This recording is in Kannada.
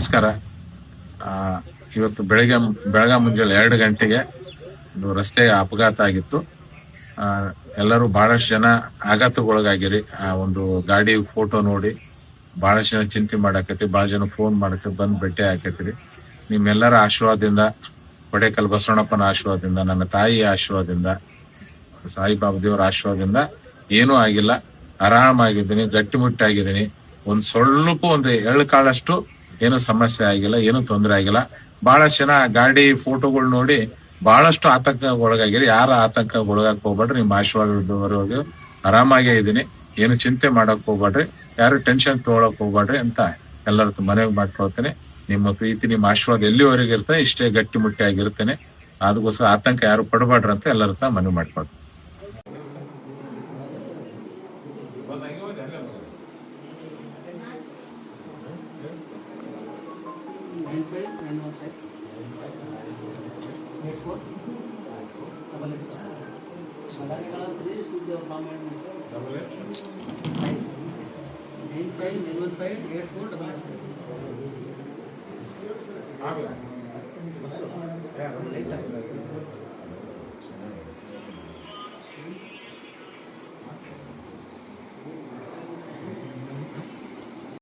ನಮಸ್ಕಾರ. ಇವತ್ತು ಬೆಳಗ್ಗೆ ಬೆಳಗ್ಗೆ ಮುಂಜಾನೆ ಎರಡು ಗಂಟೆಗೆ ಒಂದು ರಸ್ತೆ ಅಪಘಾತ ಆಗಿತ್ತು. ಎಲ್ಲರೂ ಬಹಳಷ್ಟು ಜನ ಆಘಾತಗೊಳಗಾಗಿರಿ ಆ, ಒಂದು ಗಾಡಿ ಫೋಟೋ ನೋಡಿ ಬಹಳಷ್ಟು ಜನ ಚಿಂತೆ ಮಾಡಾಕತಿ ಬಹಳ ಜನ ಫೋನ್ ಮಾಡಕ್ಕೆ ಬಂದು ಭೇಟಿ ಹಾಕತಿರಿ ನಿಮ್ಮೆಲ್ಲರ ಆಶೀರ್ವಾದದಿಂದ, ಕೊಡೇಕಲ್ ಬಸವಣ್ಣಪ್ಪನ ಆಶೀರ್ವಾದದಿಂದ, ನನ್ನ ತಾಯಿಯ ಆಶೀರ್ವಾದದಿಂದ, ಸಾಯಿಬಾಬಾ ದೇವರ ಆಶೀರ್ವಾದದಿಂದ ಏನೂ ಆಗಿಲ್ಲ. ಆರಾಮಾಗಿದ್ದೀನಿ, ಗಟ್ಟಿಮುಟ್ಟಾಗಿದ್ದೀನಿ. ಒಂದು ಸ್ವಲ್ಪ ಒಂದು ಎಳ್ಳು ಕಾಳಷ್ಟು ಏನು ಸಮಸ್ಯೆ ಆಗಿಲ್ಲ, ಏನು ತೊಂದರೆ ಆಗಿಲ್ಲ. ಬಹಳಷ್ಟು ಜನ ಗಾಡಿ ಫೋಟೋಗಳು ನೋಡಿ ಬಹಳಷ್ಟು ಆತಂಕ ಒಳಗಾಗಿರಿ ಯಾರ ಆತಂಕ ಒಳಗಾಕ್ ಹೋಗ್ಬೇಡ್ರಿ, ನಿಮ್ಮ ಆಶೀರ್ವಾದದವರೆಗೂ ಆರಾಮಾಗೇ ಇದ್ದೀನಿ. ಏನು ಚಿಂತೆ ಮಾಡಕ್ ಹೋಗ್ಬೇಡ್ರಿ, ಯಾರು ಟೆನ್ಷನ್ ತಗೊಳಕ್ ಹೋಗ್ಬೇಡ್ರಿ ಅಂತ ಎಲ್ಲರ ಮನೆಗೆ ಮಾಡ್ಕೊಳ್ತೇನೆ. ನಿಮ್ಮ ಪ್ರೀತಿ, ನಿಮ್ಮ ಆಶೀರ್ವಾದ ಎಲ್ಲಿವರೆಗೆ ಇರ್ತದೆ, ಇಷ್ಟೇ ಗಟ್ಟಿಮುಟ್ಟಿ ಆಗಿರ್ತೇನೆ ಅದಕ್ಕೋಸ್ಕರ ಆತಂಕ ಯಾರು ಪಡಬೇಡ್ರಿ ಅಂತ ಎಲ್ಲರ ಮನವಿ ಮಾಡ್ಕೊಳ್ತೀನಿ. Nine five nine one five eight four double eight four three చూద్దాం double eight nine five nine one five eight four double eight five